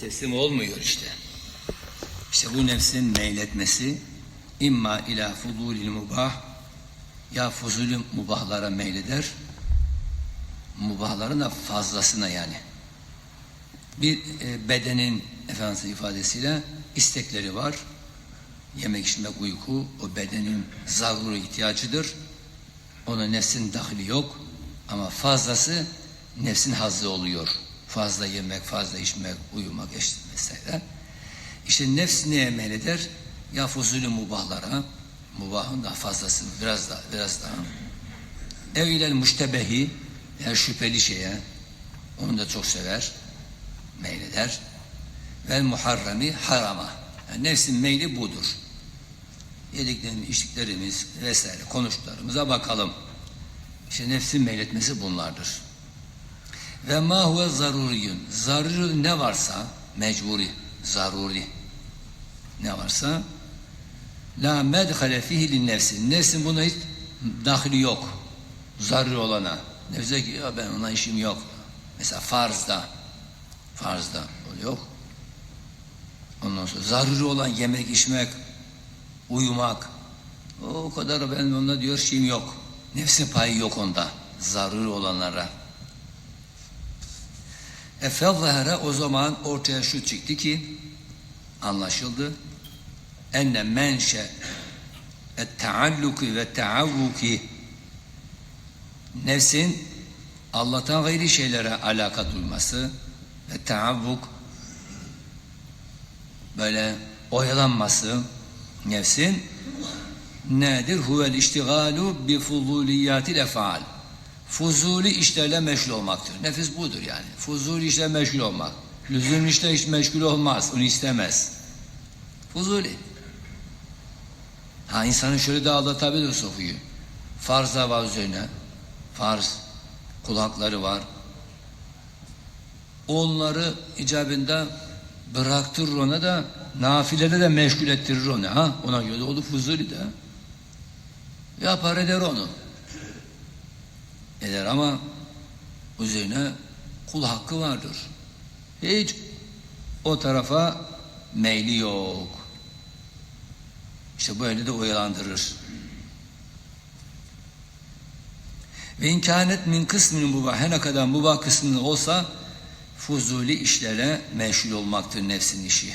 teslim olmuyor işte. İşte bu nefsin meyletmesi imma ila fudulil mubah ya fuzulü mubahlara meyleder mubahların da fazlasına yani. Bir e, bedenin efendisi ifadesiyle istekleri var. Yemek, içmek, uyku o bedenin zaruri ihtiyacıdır. Ona nefsin dahili yok ama fazlası nefsin hazzı oluyor. Fazla yemek, fazla içmek, uyumak, eşit vesaire. İşte nefs neye meyleder? Ya fuzulü mubahlara, mubahın daha fazlası, biraz daha, biraz daha. Ev ilel müştebehi, yani şüpheli şeye, onu da çok sever, meyleder. Vel muharremi harama. Yani nefsin meyli budur. Yediklerimiz, içtiklerimiz vesaire konuştuklarımıza bakalım. İşte nefsin meyletmesi bunlardır. Ve ma huve zaruriyun. Zaruri ne varsa mecburi, zaruri ne varsa la medhale fihi lin nefsin. Nefsin buna hiç dahili yok. Zaruri olana. Nefse ki ya ben ona işim yok. Mesela farzda farzda o yok. Ondan sonra zaruri olan yemek, içmek, uyumak o kadar ben onda diyor şeyim yok. Nefsin payı yok onda. Zaruri olanlara. Efevvehre o zaman ortaya şu çıktı ki anlaşıldı. Enne menşe et-taalluki ve taavvuki nefsin Allah'tan gayri şeylere alaka duyması ve taavvuk böyle oyalanması nefsin nedir? Huvel iştigalu bi fuzuliyatil efal fuzuli işlerle meşgul olmaktır. Nefis budur yani. Fuzuli işle meşgul olmak. Lüzum işle hiç meşgul olmaz. Onu istemez. Fuzuli. Ha insanı şöyle de aldatabilir sofuyu. Farz da var üzerine. Farz. Kulakları var. Onları icabında bıraktırır ona da nafilede de meşgul ettirir onu. Ha? Ona göre olur fuzuli de. Yapar eder onu eder ama üzerine kul hakkı vardır. Hiç o tarafa meyli yok. İşte böyle de oyalandırır. Ve imkanet min kısmının mubah her ne kadar mubah kısmının olsa fuzuli işlere meşgul olmaktır nefsin işi.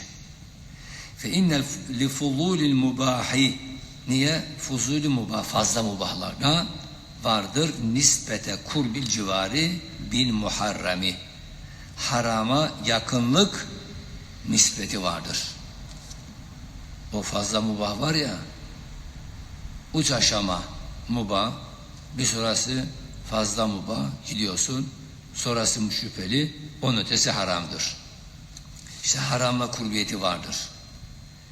Fe innel li fululil mubahi niye? Fuzuli mubah fazla mubahlarda vardır. Nispete kurbil civari bil muharremi. Harama yakınlık nispeti vardır. O fazla mubah var ya uç aşama mubah bir sonrası fazla mubah gidiyorsun sonrası şüpheli onun ötesi haramdır. İşte haramla kurbiyeti vardır.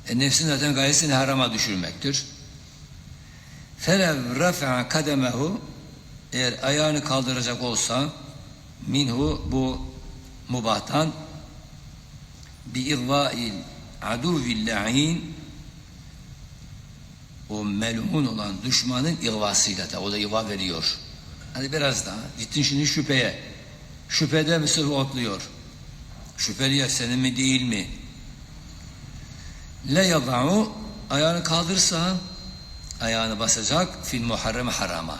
E nefsin zaten gayesini harama düşürmektir felev rafa'a kademehu eğer ayağını kaldıracak olsa minhu bu mubahtan bi irvail aduvilla'in o melun olan düşmanın irvasıyla da o da irva veriyor. Hadi biraz daha. Gittin şimdi şüpheye. Şüphede mi sırf otluyor? Şüpheli ya senin mi değil mi? Le yada'u ayağını kaldırsa ayağını basacak fil muharrem harama.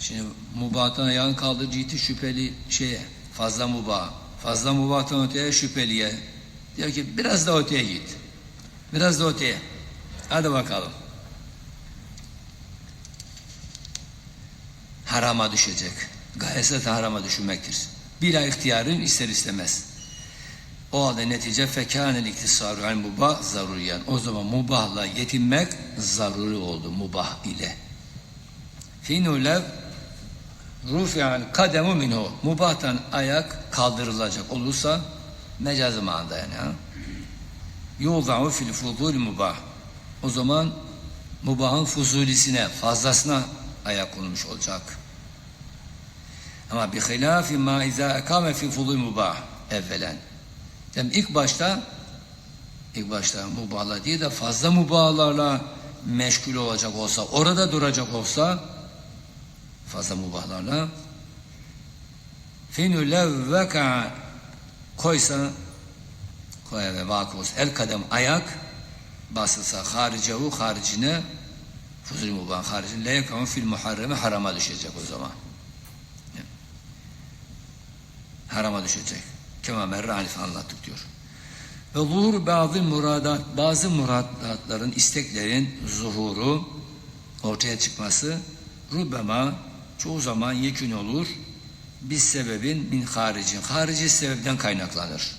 Şimdi mubahtan ayağını kaldır ciddi şüpheli şeye fazla mubah. Fazla mubahtan öteye şüpheliye. Diyor ki biraz da öteye git. Biraz da öteye. Hadi bakalım. Harama düşecek. Gayesi harama düşürmektir. Bila ihtiyarın ister istemez. O halde netice fekânel iktisaru al mubah zaruriyen. O zaman mubahla yetinmek zaruri oldu mubah ile. Finu lev rufi'al kademu minhu. Mubahtan ayak kaldırılacak olursa mecaz manada yani. Ha? Yuda'u fil fuzul mubah. O zaman mubahın fuzulisine, fazlasına ayak konmuş olacak. Ama bi hilafi ma izâ ekâme fi fuzul mubah evvelen. Yani ilk başta ilk başta mubahla değil de fazla mubahlarla meşgul olacak olsa, orada duracak olsa fazla mubahlarla finü levveka koysa ve vakı olsa el kadem ayak basılsa haricehu haricine fuzul mubah haricine le yekavun fil muharreme harama düşecek o zaman. Harama düşecek. Kema merre alif anlattık diyor. Ve zuhur bazı muradat, bazı muradatların, isteklerin zuhuru, ortaya çıkması rubema çoğu zaman yekün olur. Bir sebebin min haricin. Harici sebepten kaynaklanır.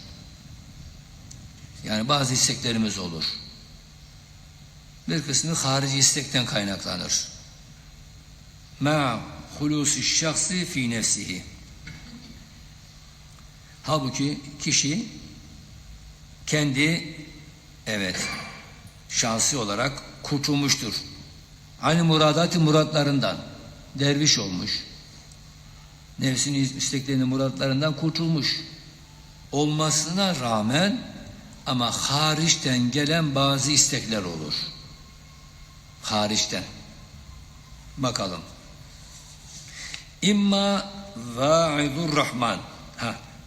Yani bazı isteklerimiz olur. Bir kısmı harici istekten kaynaklanır. Ma hulusi şahsi fi nefsihi. Halbuki kişi kendi evet şahsi olarak kurtulmuştur. Hani muradatı muratlarından derviş olmuş. Nefsinin isteklerinin muratlarından kurtulmuş. Olmasına rağmen ama hariçten gelen bazı istekler olur. Hariçten. Bakalım. İmma va'idur rahman.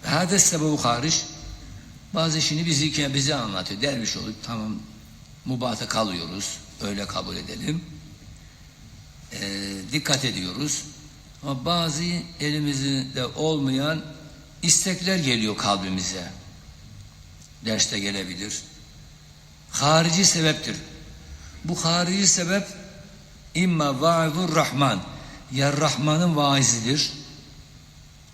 Hada sebebu hariç. Bazı işini bizi, bize anlatıyor. Derviş olup tamam mubata kalıyoruz. Öyle kabul edelim. Ee, dikkat ediyoruz. Ama bazı elimizde olmayan istekler geliyor kalbimize. Derste gelebilir. Harici sebeptir. Bu harici sebep imma vaizur rahman ya Rahman'ın vaizidir.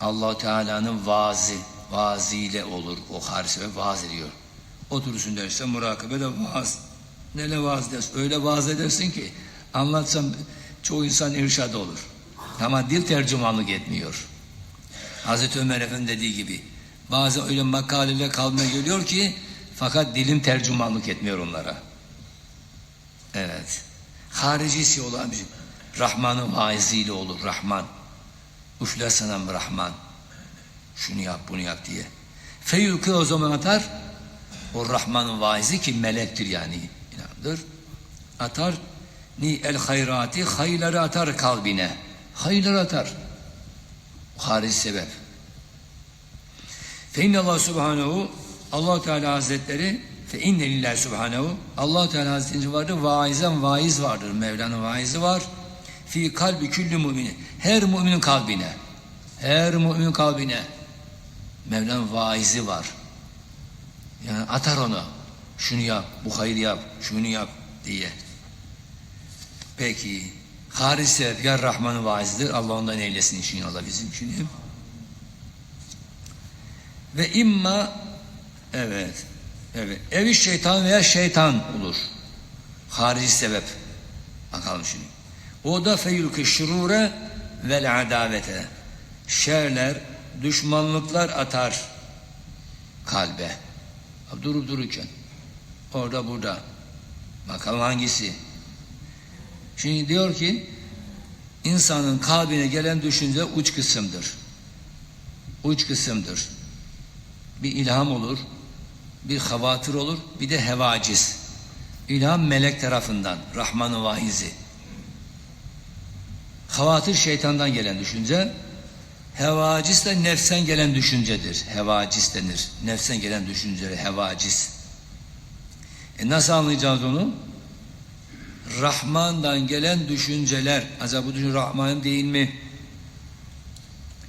Allah Teala'nın vaazı vaazıyla olur. O harici sebep vaaz ediyor. Oturursun derse murakabe de vaaz. Neyle vaaz dersin? Öyle vaaz edersin ki anlatsam çoğu insan irşad olur. Ama dil tercümanlık etmiyor. Hazreti Ömer Efendi dediği gibi bazı öyle makaleler kalmaya geliyor ki fakat dilim tercümanlık etmiyor onlara. Evet. Haricisi olan bir Rahman'ın vaiziyle olur. Rahman. Üfle sana Rahman. Şunu yap bunu yap diye. Feyülkü o zaman atar. O Rahman'ın vaizi ki melektir yani. inandır. Atar. Ni el hayrati hayırları atar kalbine. Hayırları atar. Harici sebep. Fe inne Allah subhanehu allah Teala Hazretleri fe inne lillahi subhanehu allah Teala Hazretleri vardır. Vaizen vaiz vardır. Mevla'nın vaizi var. Fi kalbi küllü mümini. Her müminin kalbine. Her müminin kalbine. Mevla'nın vaizi var. Yani atar onu. Şunu yap, bu hayır yap, şunu yap diye. Peki. Hariç sebep ya Rahman'ın vaizidir. Allah ondan eylesin inşallah bizim için. Ve imma evet evet evi şeytan veya şeytan olur. Harici sebep. Bakalım şimdi. O da feyülkü şurure vel adavete. Şerler, düşmanlıklar atar kalbe. Durup dururken. Orada burada. Bakalım hangisi? Şimdi diyor ki insanın kalbine gelen düşünce uç kısımdır. Uç kısımdır. Bir ilham olur, bir havatır olur, bir de hevaciz. İlham melek tarafından, Rahman-ı Vahizi. Havatır şeytandan gelen düşünce, hevacis de nefsen gelen düşüncedir. Hevacis denir. Nefsen gelen düşünceleri hevacis. E nasıl anlayacağız onu? Rahman'dan gelen düşünceler, acaba bu düşünce Rahman'ın değil mi?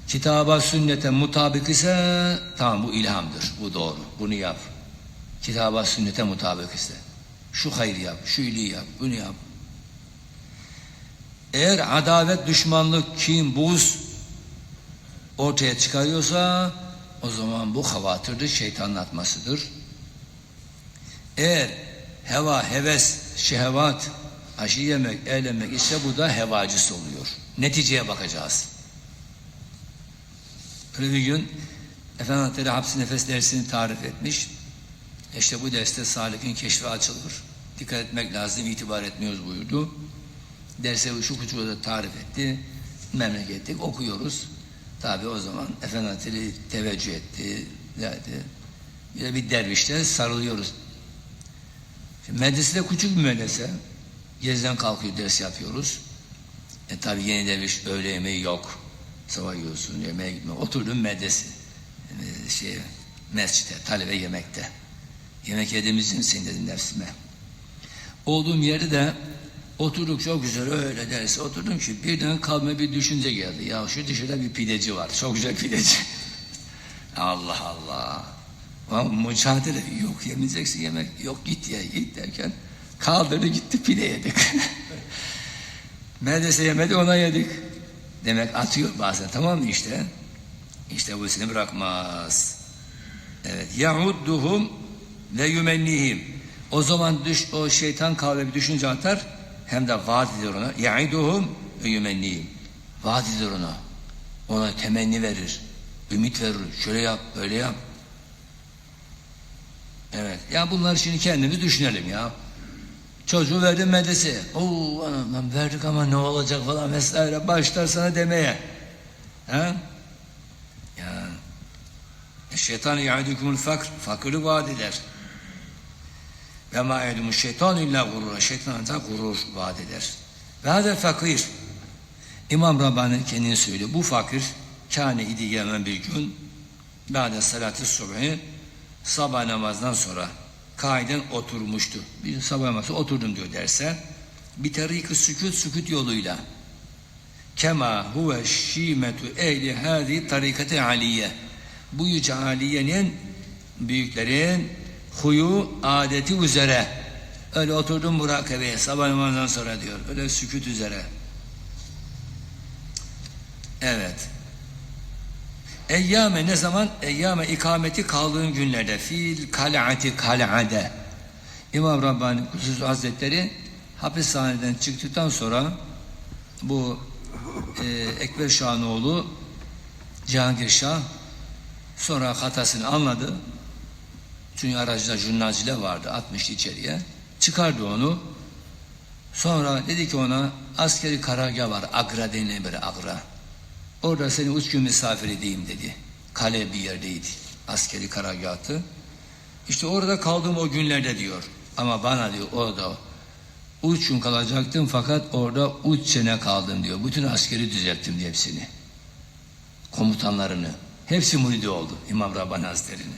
Kitaba, sünnete mutabık ise tamam bu ilhamdır, bu doğru, bunu yap. Kitaba, sünnete mutabık ise şu hayır yap, şu iyiliği yap, bunu yap. Eğer adavet, düşmanlık, kin, buz ortaya çıkarıyorsa o zaman bu havatırdır, şeytanın atmasıdır. Eğer heva, heves, şehvat, aşı yemek, eğlenmek ise bu da hevacıs oluyor. Neticeye bakacağız. Öyle bir gün Efendi Hazretleri hapsi nefes dersini tarif etmiş. İşte bu derste Salik'in keşfi açılır. Dikkat etmek lazım, itibar etmiyoruz buyurdu. Derse şu kutuğu da tarif etti. Memlekettik, okuyoruz. Tabi o zaman Efendi Hazretleri teveccüh etti. Dedi. Bir de bir dervişle sarılıyoruz. Şimdi küçük bir medrese. Gezden kalkıyor ders yapıyoruz. E tabi yeni derviş öğle yemeği yok. Sabah yiyorsun yemeğe gitme. Oturdum medrese. E, şey, mescide, talebe yemekte. Yemek yediğimiz misin dedim nefsime. Olduğum yerde de oturduk çok güzel öyle derse oturdum ki birden kalma bir düşünce geldi. Ya şu dışarıda bir pideci var. Çok güzel pideci. Allah Allah. Ama mücadele yok yemeyeceksin yemek yok git ya git derken kaldırdı gitti pide yedik. Medrese yemedi ona yedik. Demek atıyor bazen tamam mı işte? İşte bu seni bırakmaz. Evet. Yahudduhum ve yumennihim. O zaman düş, o şeytan kahve bir düşünce atar hem de vaat ediyor ona. Ya'iduhum ve yumennihim. Vaat ediyor ona. Ona temenni verir. Ümit verir. Şöyle yap, böyle yap. Evet. Ya bunları şimdi kendimiz düşünelim ya. Çocuğu verdim medrese. Oo anam verdik ama ne olacak falan vesaire. Başlar sana demeye. Ha? Ya. Şeytan yaidukumul fakr. Fakırı vaat eder. Ve ma yaidumu şeytan illa gurura. Şeytan ancak gurur vaat eder. Ve hâzel fakir. İmam Rabbani kendini söylüyor. Bu fakir kâne idi yemen bir gün Ba'de salatı subhi sabah namazdan sonra kaiden oturmuştu. Bir sabah namazı oturdum diyor derse bir tarikı sükut sükut yoluyla kema huve şimetu ehli hadi tarikati aliye bu yüce aliyenin büyüklerin huyu adeti üzere öyle oturdum murakabeye sabah namazdan sonra diyor öyle sükut üzere evet Eyyame ne zaman? Eyyame ikameti kaldığın günlerde. Fil kal'ati kal'ade. İmam Rabbani Kutsuz Hazretleri hapishaneden çıktıktan sonra bu e, Ekber Şahınoğlu Cihangir Şah sonra hatasını anladı. Çünkü aracında jurnalciler vardı. Atmıştı içeriye. Çıkardı onu. Sonra dedi ki ona askeri karargah var. Agra denilen bir Agra. Orada seni üç gün misafir edeyim dedi. Kale bir yerdeydi. Askeri karargahtı. İşte orada kaldığım o günlerde diyor. Ama bana diyor orada üç gün kalacaktım fakat orada üç sene kaldım diyor. Bütün askeri düzelttim hepsini. Komutanlarını. Hepsi muridi oldu İmam Rabbani Hazretleri'nin.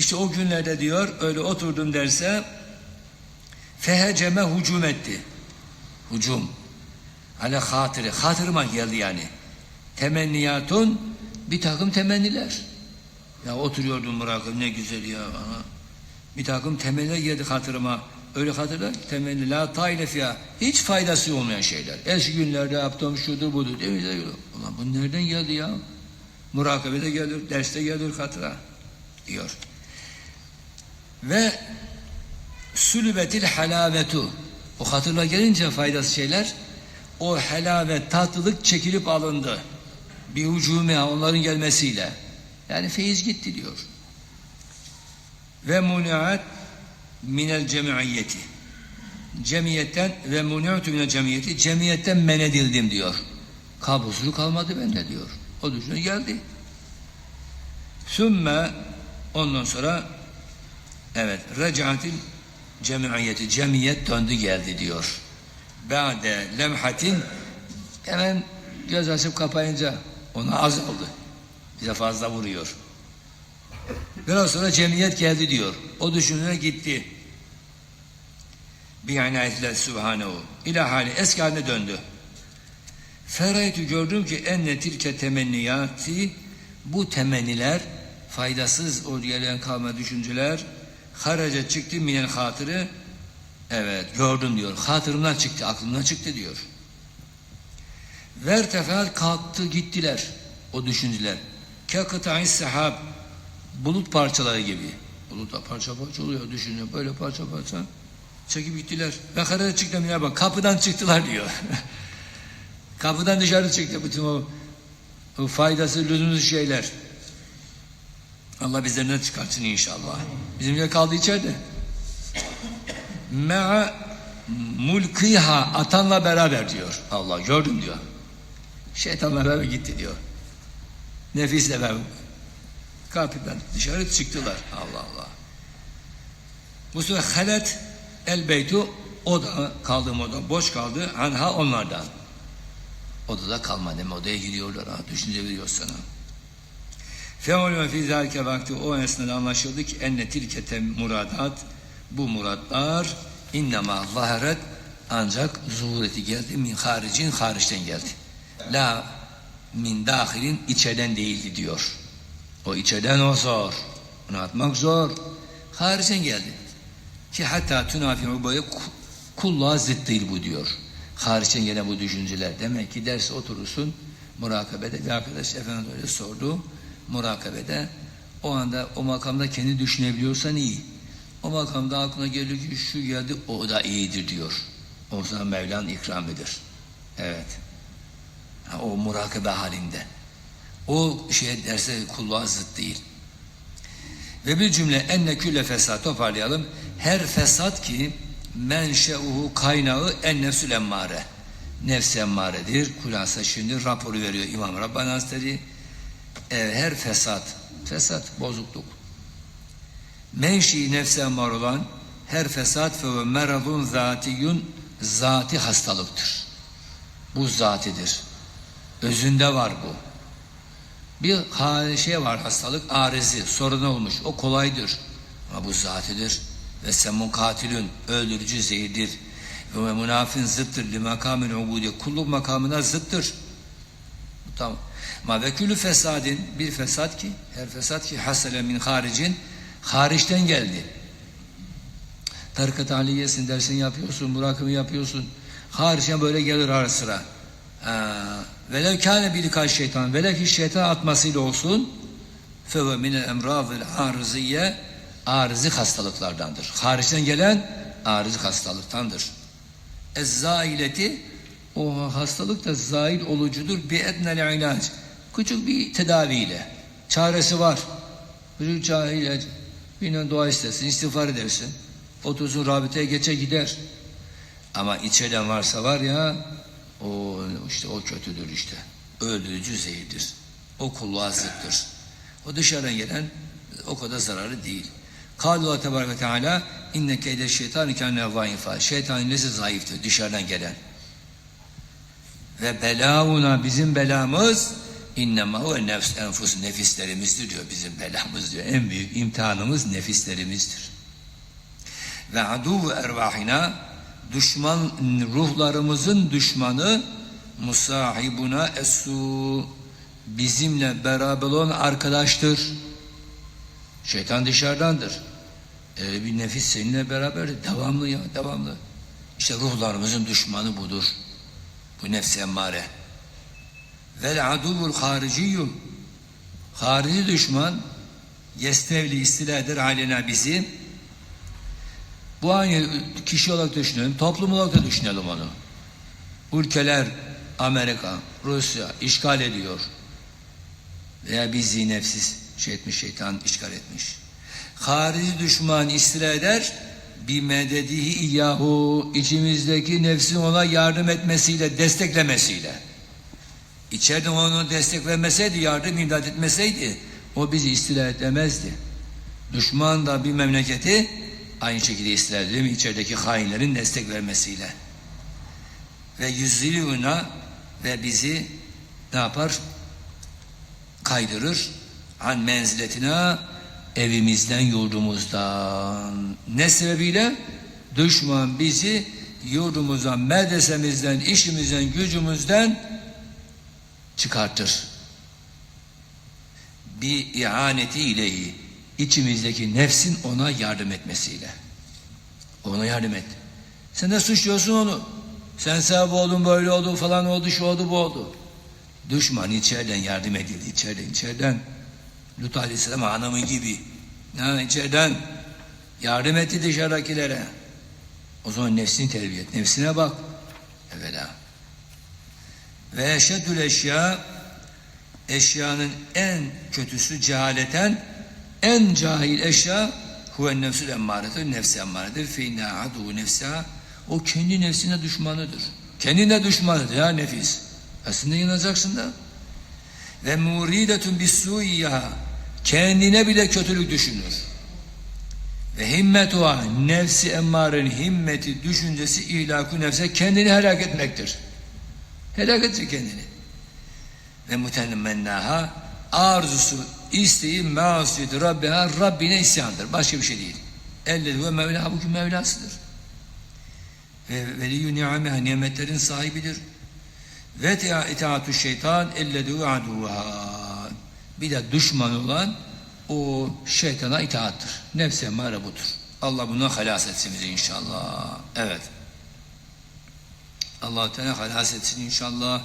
İşte o günlerde diyor öyle oturdum derse feheceme hücum etti. Hücum. Hala hatırı. Hatırıma geldi yani temenniyatun bir takım temenniler. Ya oturuyordum Murakım ne güzel ya. Aha. Bir takım temenniler geldi hatırıma. Öyle hatırlar temenni la taylef ya. Hiç faydası olmayan şeyler. Eski günlerde yaptığım şudur budur değil mi? Ulan bu nereden geldi ya? Murakabede gelir, derste gelir hatıra diyor. Ve sülübetil halavetu o hatırla gelince faydası şeyler o helavet tatlılık çekilip alındı bir hücume onların gelmesiyle yani feyiz gitti diyor. Ve muniat minel cemiyeti. Cemiyetten ve muniatu minel cemiyeti cemiyetten men edildim diyor. Kabuslu kalmadı bende diyor. O düşünce geldi. Sümme ondan sonra evet recatil cemiyeti cemiyet döndü geldi diyor. Ba'de lemhatin hemen göz açıp kapayınca ona azaldı. Bize fazla vuruyor. Biraz sonra cemiyet geldi diyor. O düşününe gitti. Bir inayetle subhanehu. İla hali eski haline döndü. Ferayetü gördüm ki enne tilke temenniyati bu temenniler faydasız o gelen kalma düşünceler haraca çıktı minel hatırı evet gördüm diyor. Hatırımdan çıktı, aklımdan çıktı diyor. Vertefel kalktı gittiler o düşünceler. Kekıta'in sehab bulut parçaları gibi. Bulut da parça parça oluyor düşünüyor. Böyle parça parça çekip gittiler. Ve karada çıktım ya bak kapıdan çıktılar diyor. kapıdan dışarı çıktı bütün o, o faydası lüzumsuz şeyler. Allah bizlerinden çıkartsın inşallah. Bizimkiler kaldı içeride. Me'a mulkiha atanla beraber diyor. Allah gördüm diyor. Şeytanla beraber gitti diyor. Nefisle beraber kapıdan dışarı çıktılar. Allah Allah. Bu sefer halet el beytu oda kaldığım oda boş kaldı. Anha onlardan. Odada kalma deme odaya gidiyorlar ha. Düşünce veriyor sana. Feulme fi zalike vakti o esnada anlaşıldı ki enne tilkete muradat bu muratlar innema zaharet ancak zuhureti geldi min haricin hariçten geldi. La min dahilin içeriden değildi diyor. O içeriden o zor. Bunu atmak zor. Haricen geldi. Ki hatta tünafi ubaya kulluğa zıt değil bu diyor. Haricen gelen bu düşünceler. Demek ki ders oturursun murakabede bir arkadaş efendim öyle sordu. Murakabede o anda o makamda kendi düşünebiliyorsan iyi. O makamda aklına geliyor ki şu geldi o da iyidir diyor. O zaman Mevlan ikramıdır. Evet. O murakabe halinde. O şey derse kulluğa zıt değil. Ve bir cümle enne külle fesat toparlayalım. Her fesat ki menşeuhu kaynağı en nefsül emmare. Nefs emmaredir. Kulasa şimdi raporu veriyor İmam Rabbani Hazretleri. Her fesat, fesat, bozukluk. Menşi nefse emmar olan her fesat ve meradun zatiyun zati hastalıktır. Bu zatidir. Özünde var bu. Bir şey var hastalık arizi, sorun olmuş. O kolaydır. Ama bu zatidir. Ve semun katilün, öldürücü zehirdir. Ve münafin zıttır. Li makamın ubudi. Kulluk makamına zıttır. Tamam. Ma ve külü fesadin bir fesat ki her fesat ki hasele min haricin hariçten geldi. Tarikat aliyesin dersini yapıyorsun, murakımı yapıyorsun. Hariçten böyle gelir ara sıra. Velev kâne bilikal şeytan, velev ki şeytan atmasıyla olsun feve minel emrâzil arıziye arızi hastalıklardandır. Hariçten gelen arızi hastalıktandır. Ezzaileti o hastalık da zail olucudur bi etnel ilaç. Küçük bir tedaviyle. Çaresi var. Küçük ilaç. Birine dua istersin, istiğfar edersin. Otursun rabiteye geçe gider. Ama içeriden varsa var ya o işte o kötüdür işte. Öldürücü zehirdir. O kulluğa zıttır. O dışarıdan gelen o kadar zararı değil. Kâlu tebareke teâlâ inne keyde şeytanı kâne zayıfa. Şeytanın nesi zayıftır dışarıdan gelen. Ve belavuna bizim belamız innema huve nefs enfus nefislerimizdir diyor bizim belamız diyor. En büyük imtihanımız nefislerimizdir. Ve adu ervahina düşman ruhlarımızın düşmanı musahibuna esu bizimle beraber olan arkadaştır. Şeytan dışarıdandır. Öyle bir nefis seninle beraber devamlı ya devamlı. İşte ruhlarımızın düşmanı budur. Bu nefs emmare. Vel aduvul hariciyyum harici düşman yestevli istila eder alena bizi bu aynı kişi olarak düşünelim, toplum olarak da düşünelim onu. Ülkeler Amerika, Rusya işgal ediyor. Veya bizi nefsiz şey etmiş, şeytan işgal etmiş. Harici düşman istila eder, bir mededihi iyyahu içimizdeki nefsin ona yardım etmesiyle, desteklemesiyle. İçeriden onu desteklemeseydi, yardım imdad etmeseydi, o bizi istila etmezdi. Düşman da bir memleketi aynı şekilde istila ediyor? İçerideki hainlerin destek vermesiyle. Ve yüzülüğüne ve bizi ne yapar? Kaydırır. An menziletine evimizden, yurdumuzdan. Ne sebebiyle? Düşman bizi yurdumuzdan, medresemizden, işimizden, gücümüzden çıkartır. Bir ihaneti ilehi içimizdeki nefsin ona yardım etmesiyle. Ona yardım et. Sen de suçluyorsun onu. Sen sebep oldun, böyle oldu, falan oldu, şu oldu, bu oldu. Düşman içeriden yardım edildi, içeriden, içeriden. Lut Aleyhisselam hanımı gibi. Ha, içeriden yardım etti dışarıdakilere. O zaman nefsini terbiye et. Nefsine bak. Evvela. Ve eşeddül eşya eşyanın en kötüsü cehaleten en cahil eşya huven nefsül emmaredir. Nefsi emmaredir. Fe inna adu nefsa o kendi nefsine düşmanıdır. Kendine düşmanıdır ya nefis. Aslında inanacaksın da. Ve muridetun bissuiyya kendine bile kötülük düşünür. Ve himmetuha nefsi emmarenin himmeti düşüncesi ihlaku nefse kendini helak etmektir. Helak edecek kendini. Ve mutenmennaha arzusu isteği masiyeti Rabbiha Rabbine isyandır. Başka bir şey değil. Ellezi ve Mevla bugün Mevlasıdır. Ve veliyyü ni'ameha nimetlerin sahibidir. Ve itaatü şeytan ellezü aduha. Bir de düşman olan o şeytana itaattır. Nefse mare budur. Allah bundan halas etsin bizi inşallah. Evet. allah Teala halas etsin inşallah.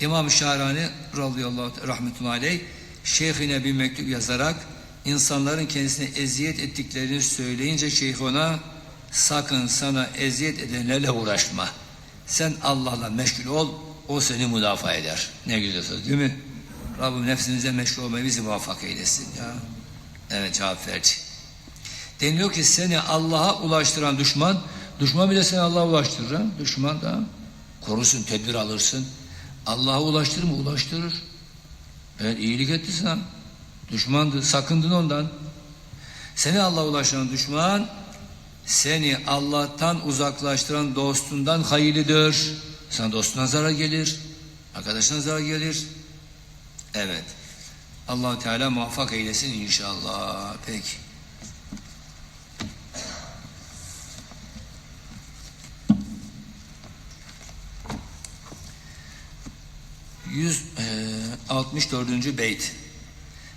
İmam Şahrani radıyallahu rahmetullahi aleyh şeyhine bir mektup yazarak insanların kendisine eziyet ettiklerini söyleyince şeyh ona sakın sana eziyet edenlerle uğraşma. Sen Allah'la meşgul ol, o seni müdafaa eder. Ne güzel söz değil mi? Rabbim nefsimize meşgul olmayı bizi muvaffak eylesin ya. Evet cevap verdi. Deniliyor ki seni Allah'a ulaştıran düşman, düşman bile seni Allah'a ulaştırır. Düşman da korusun, tedbir alırsın. Allah'a ulaştırır mı? Ulaştırır. Evet iyilik etti sana. Düşmandı, sakındın ondan. Seni Allah'a ulaştıran düşman, seni Allah'tan uzaklaştıran dostundan hayırlıdır. Sana dostuna zarar gelir, arkadaşına zarar gelir. Evet. allah Teala muvaffak eylesin inşallah. Peki. Yüz e, 64. beyt.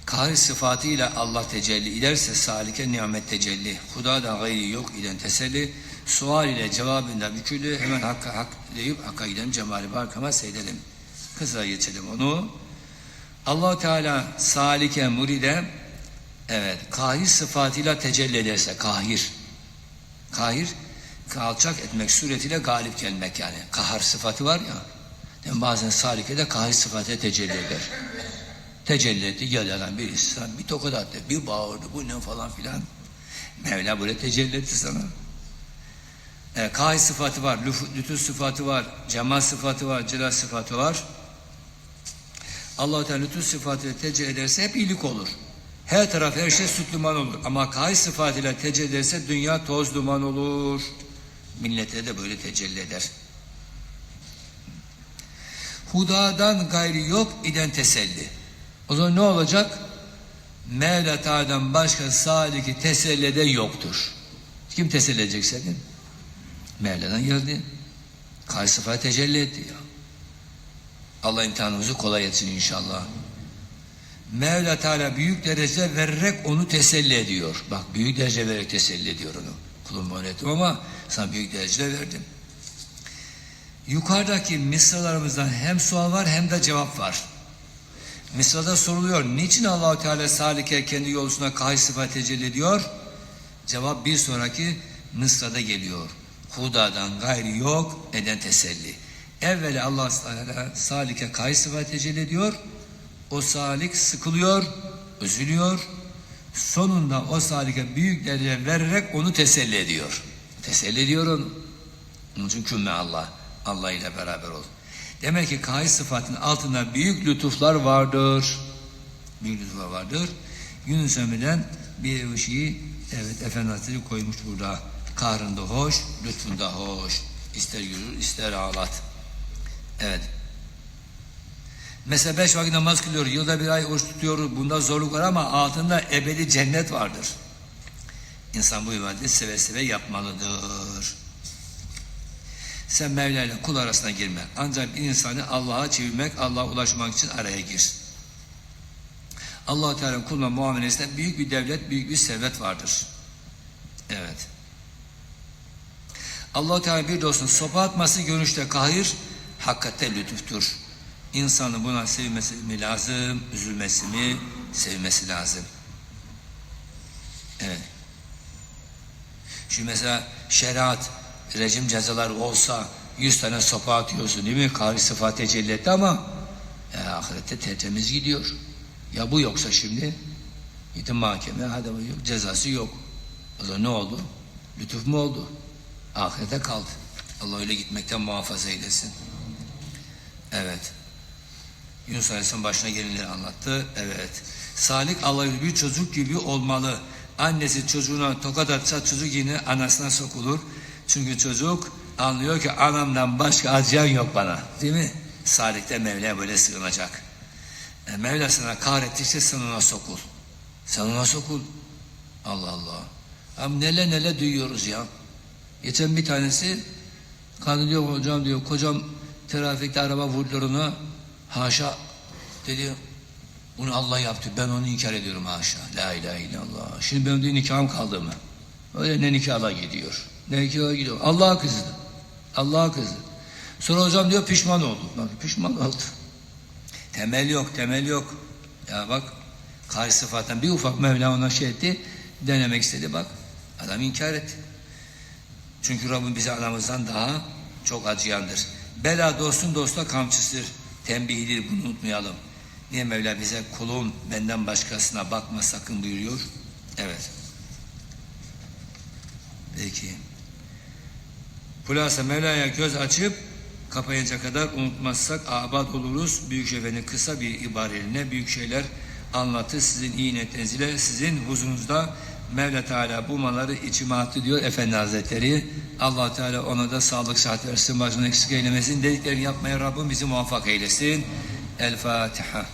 Kahir sıfatıyla Allah tecelli ederse salike nimet tecelli. Huda da gayri yok iden teselli. Sual ile cevabında bükülü hemen hakka hak deyip hakka gidelim cemali barkama seyredelim. Kısa geçelim onu. Allah Teala salike muride evet kahir sıfatıyla tecelli ederse kahir. Kahir alçak etmek suretiyle galip gelmek yani. Kahar sıfatı var ya yani bazen salike de kahir sıfatıyla tecelli eder. Tecelli etti gelen bir insan bir tokat attı bir bağırdı bu ne falan filan. Mevla böyle tecelli etti sana. E, kahir sıfatı var lütuf sıfatı var cemal sıfatı var celal sıfatı var allah Teala lütuf sıfatıyla tecelli ederse hep iyilik olur. Her taraf her şey süt duman olur. Ama kay sıfatıyla tecelli ederse dünya toz duman olur. Millete de böyle tecelli eder. Hudadan gayri yok iden teselli. O zaman ne olacak? Mevla Teala'dan başka saliki teselli de yoktur. Kim teselli edecek seni? Mevla'dan geldi. Kay sıfatı tecelli etti ya. Allah imtihanımızı kolay etsin inşallah. Mevla Teala büyük derece vererek onu teselli ediyor. Bak büyük derece vererek teselli ediyor onu. Kulum öğrettim ama sana büyük derecede verdim. Yukarıdaki mısralarımızdan hem sual var hem de cevap var. Mısrada soruluyor. Niçin Allahu Teala salike kendi yolcusuna kahir sıfat tecelli ediyor? Cevap bir sonraki mısrada geliyor. Hudadan gayri yok eden teselli. Evvela Allah salike kayı sıfat tecelli ediyor. O salik sıkılıyor, üzülüyor. Sonunda o salike büyük derece vererek onu teselli ediyor. Teselli ediyor onu. Onun için kümme Allah. Allah ile beraber ol. Demek ki kayı sıfatın altında büyük lütuflar vardır. Büyük lütuflar vardır. Yunus Emre'den bir şeyi evet Efendi koymuş burada. Kahrında hoş, lütfunda hoş. İster yürür, ister ağlat. Evet. Mesela beş vakit namaz kılıyor, yılda bir ay oruç tutuyor, bunda zorluk var ama altında ebedi cennet vardır. İnsan bu ibadeti seve seve yapmalıdır. Sen Mevla ile kul arasına girme. Ancak bir insanı Allah'a çevirmek, Allah'a ulaşmak için araya gir. allah Teala kuluna muamelesinde büyük bir devlet, büyük bir servet vardır. Evet. allah Teala bir dostun sopa atması görünüşte kahir, hakikaten lütuftur. İnsanın buna sevmesi mi lazım, üzülmesi mi, sevmesi lazım. Evet. Şu mesela şeriat, rejim cezalar olsa yüz tane sopa atıyorsun değil mi? Kahri sıfat tecelli ama e, ahirette tertemiz gidiyor. Ya bu yoksa şimdi gittin mahkeme hadi yok, cezası yok. O zaman ne oldu? Lütuf mu oldu? Ahirete kaldı. Allah öyle gitmekten muhafaza eylesin. Evet. Yunus Aleyhisselam başına gelenleri anlattı. Evet. Salik Allah'ın bir çocuk gibi olmalı. Annesi çocuğuna tokat atsa çocuk yine anasına sokulur. Çünkü çocuk anlıyor ki anamdan başka acıyan yok bana. Değil mi? Salik'te Mevla böyle sığınacak. E, Mevla sana kahrettirse sen ona sokul. Sen ona sokul. Allah Allah. Abi neler neler duyuyoruz ya. Geçen bir tanesi kadın diyor hocam diyor kocam trafikte araba vurdular ona. Haşa dedi bunu Allah yaptı ben onu inkar ediyorum haşa. La ilahe illallah. Şimdi benim diyor nikahım kaldı mı? Öyle ne nikahla gidiyor. Ne nikahla gidiyor. Allah'a kızdı. Allah'a kızdı. Sonra hocam diyor pişman oldu. Bak pişman oldu. Temel yok, temel yok. Ya bak karşı sıfattan bir ufak Mevla ona şey etti. Denemek istedi bak. Adam inkar etti. Çünkü Rabbim bize anamızdan daha çok acıyandır. Bela dostun dosta kamçısıdır. Tembihidir bunu unutmayalım. Niye Mevla bize kulum benden başkasına bakma sakın buyuruyor? Evet. Peki. Hulasa Mevla'ya göz açıp kapayınca kadar unutmazsak abad oluruz. Büyük Şefe'nin kısa bir ibareline büyük şeyler anlattı. Sizin iyi niyetinizle sizin huzurunuzda Mevla Teala bu malları içime attı diyor Efendi Hazretleri. allah Teala ona da sağlık sıhhat versin, başını eksik eylemesin. Dediklerini yapmaya Rabbim bizi muvaffak eylesin. El Fatiha.